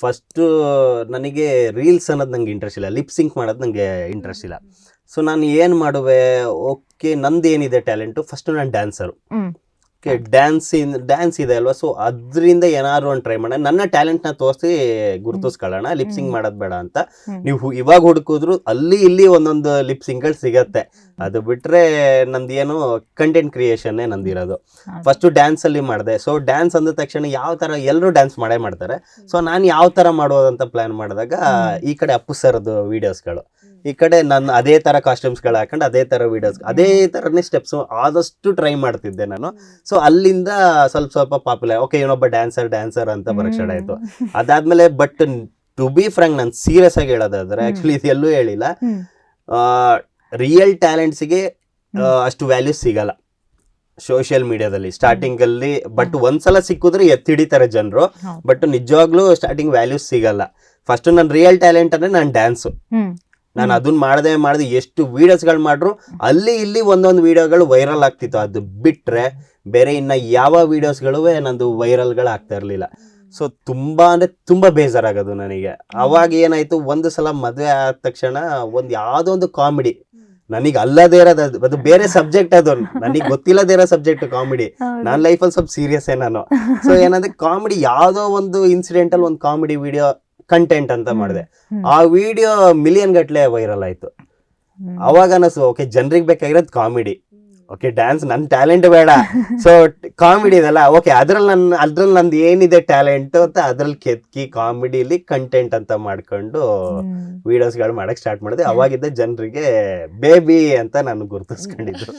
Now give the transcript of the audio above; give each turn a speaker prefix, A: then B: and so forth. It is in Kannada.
A: ಫಸ್ಟ್ ನನಗೆ ರೀಲ್ಸ್ ಅನ್ನೋದು ನಂಗೆ ಇಂಟ್ರೆಸ್ಟ್ ಇಲ್ಲ. ಲಿಪ್ ಸಿಂಕ್ ಮಾಡೋದು ನನಗೆ ಇಂಟ್ರೆಸ್ಟ್ ಇಲ್ಲ. ಸೊ ನಾನು ಏನು ಮಾಡುವೆ? ಓಕೆ ನಂದು ಏನಿದೆ ಟ್ಯಾಲೆಂಟು ಫಸ್ಟು ನಾನು ಡ್ಯಾನ್ಸರು. ಓಕೆ ಡ್ಯಾನ್ಸ್ ಡ್ಯಾನ್ಸ್ ಇದೆ ಅಲ್ವಾ? ಸೊ ಅದರಿಂದ ಏನಾದ್ರು ಒಂದು ಟ್ರೈ ಮಾಡೋಣ. ನನ್ನ ಟ್ಯಾಲೆಂಟ್ನ ತೋರಿಸಿ ಗುರುತಿಸ್ಕೊಳ್ಳೋಣ. ಲಿಪ್ ಸಿಂಗ್ ಮಾಡೋದು ಬೇಡ ಅಂತ. ನೀವು ಇವಾಗ ಹುಡುಕಿದ್ರು ಅಲ್ಲಿ ಇಲ್ಲಿ ಒಂದೊಂದು ಲಿಪ್ ಸಿಂಗ್ಗಳು ಸಿಗತ್ತೆ. ಅದು ಬಿಟ್ರೆ ನಂದು ಏನು ಕಂಟೆಂಟ್ ಕ್ರಿಯೇಷನ್ನೇ ನಂದಿರೋದು.
B: ಫಸ್ಟು
A: ಫಸ್ಟ್ ಡ್ಯಾನ್ಸ್ ಅಲ್ಲಿ ಮಾಡಿದೆ. ಸೊ ಡ್ಯಾನ್ಸ್ ಅಂದ ತಕ್ಷಣ ಯಾವ ತರ ಎಲ್ಲರೂ ಡ್ಯಾನ್ಸ್ ಮಾಡೇ ಮಾಡ್ತಾರೆ. ಸೊ ನಾನು ಯಾವ ತರ ಮಾಡೋದಂತ ಪ್ಲಾನ್ ಮಾಡಿದಾಗ ಈ ಕಡೆ ಅಪ್ಪು ಸರ್ದು ವಿಡಿಯೋಸ್ಗಳು ಈ ಕಡೆ ನಾನು ಅದೇ ತರ ಕಾಸ್ಟ್ಯೂಮ್ಸ್ಗಳು ಹಾಕೊಂಡು ಅದೇ ತರ ವಿಡಿಯೋಸ್ ಅದೇ ಥರನೇ ಸ್ಟೆಪ್ಸ್ ಆದಷ್ಟು ಟ್ರೈ ಮಾಡ್ತಿದ್ದೆ ನಾನು. ಸೊ ಅಲ್ಲಿಂದ ಸ್ವಲ್ಪ ಸ್ವಲ್ಪ ಪಾಪ್ಯುಲರ್ ಓಕೆ ಇವನೊಬ್ಬ ಡ್ಯಾನ್ಸರ್ ಡ್ಯಾನ್ಸರ್ ಅಂತ ಬರೋಕ್ಕೆ ಸ್ಟಾರ್ಟ್ ಆಯ್ತು ಅದಾದ್ಮೇಲೆ ಬಟ್ ಟು ಬಿ ಫ್ರಾಂಕ್ ನಾನು ಸೀರಿಯಸ್ ಆಗಿ ಹೇಳೋದಾದ್ರೆ ಆ್ಯಕ್ಚುಲಿ ಇದು ಎಲ್ಲೂ ಹೇಳಿಲ್ಲ. ರಿಯಲ್ ಟ್ಯಾಲೆಂಟ್ಸ್ಗೆ. ಅಷ್ಟು ವ್ಯಾಲ್ಯೂ ಸಿಗಲ್ಲ. ಸೋಷಿಯಲ್ ಮೀಡಿಯಾದಲ್ಲಿ ಸ್ಟಾರ್ಟಿಂಗ್ ಅಲ್ಲಿ ಬಟ್ ಒಂದ್ಸಲ ಸಿಕ್ಕಿದ್ರೆ ಎತ್ತಿಡಿತಾರೆ ಜನರು. ಬಟ್ ನಿಜವಾಗ್ಲೂ ಸ್ಟಾರ್ಟಿಂಗ್ ವ್ಯಾಲ್ಯೂಸ್ ಸಿಗಲ್ಲ. ಫಸ್ಟ್ ನನ್ನ ರಿಯಲ್ ಟ್ಯಾಲೆಂಟ್ ಅಂದ್ರೆ ನಾನು ಡ್ಯಾನ್ಸ್. ನಾನು. ಅದನ್ನ ಮಾಡದೆ ಮಾಡದೆ ಎಷ್ಟು ವಿಡಿಯೋಸ್ಗಳು ಮಾಡ್ರು ಅಲ್ಲಿ ಇಲ್ಲಿ ಒಂದೊಂದು ವಿಡಿಯೋಗಳು ವೈರಲ್ ಆಗ್ತಿತ್ತು. ಅದು ಬಿಟ್ರೆ ಬೇರೆ ಇನ್ನ ಯಾವ ವಿಡಿಯೋಸ್ಗಳು ನಂದು ವೈರಲ್ಗಳು ಆಗ್ತಾ ಇರ್ಲಿಲ್ಲ. ಸೊ ತುಂಬಾ ಅಂದ್ರೆ ತುಂಬಾ ಬೇಜಾರಾಗೋದು ನನಗೆ. ಅವಾಗ ಏನಾಯ್ತು ಒಂದು ಸಲ ಮದುವೆ ಆದ ತಕ್ಷಣ ಒಂದ್ ಯಾವ್ದೋ ಒಂದು ಕಾಮಿಡಿ ನನಗೆ ಅಲ್ಲದೇ ಇರೋದು ಅದು- ಬೇರೆ ಸಬ್ಜೆಕ್ಟ್ ಅದು. ನನಗೆ ಗೊತ್ತಿಲ್ಲದೇ ಇರೋ ಸಬ್ಜೆಕ್ಟ್ ಕಾಮಿಡಿ. ನನ್ನ ಲೈಫಲ್ಲಿ ಸ್ವಲ್ಪ ಸೀರಿಯಸ್ ನಾನು. ಸೊ ಏನಂದ್ರೆ ಕಾಮಿಡಿ ಯಾವುದೋ ಒಂದು ಇನ್ಸಿಡೆಂಟ್ ಅಲ್ಲಿ ಒಂದು ಕಾಮಿಡಿ ವಿಡಿಯೋ ಕಂಟೆಂಟ್ ಅಂತ ಮಾಡಿದೆ. ಆ ವಿಡಿಯೋ ಮಿಲಿಯನ್ ಗಟ್ಲೆ ವೈರಲ್ ಆಯ್ತು. ಅವಾಗ ಅನಸ್ತು ಓಕೆ ಜನರಿಗೆ ಬೇಕಾಗಿರೋದು ಕಾಮಿಡಿ ಓಕೆ ಡ್ಯಾನ್ಸ್ ನನ್ನ ಟ್ಯಾಲೆಂಟ್ ಬೇಡ. ಸೊ ಕಾಮಿಡಿ ಇದೆಲ್ಲ ಓಕೆ ಅದ್ರಲ್ಲಿ ನನ್ನ ಅದ್ರಲ್ಲಿ ನಂದು ಏನಿದೆ ಟ್ಯಾಲೆಂಟ್ ಅಂತ ಅದ್ರಲ್ಲಿ ಕೆತ್ಕಿ ಕಾಮಿಡಿಲಿ ಕಂಟೆಂಟ್ ಅಂತ ಮಾಡ್ಕೊಂಡು
B: ವಿಡಿಯೋಸ್
A: ವಿಡಿಯೋಸ್ಗಳು ಮಾಡಕ್ ಸ್ಟಾರ್ಟ್ ಮಾಡಿದೆ. ಅವಾಗಿದ್ದ ಜನರಿಗೆ ಬೇಬಿ ಅಂತ ನಾನು ಗುರುತಿಸ್ಕೊಂಡಿದ್ದು.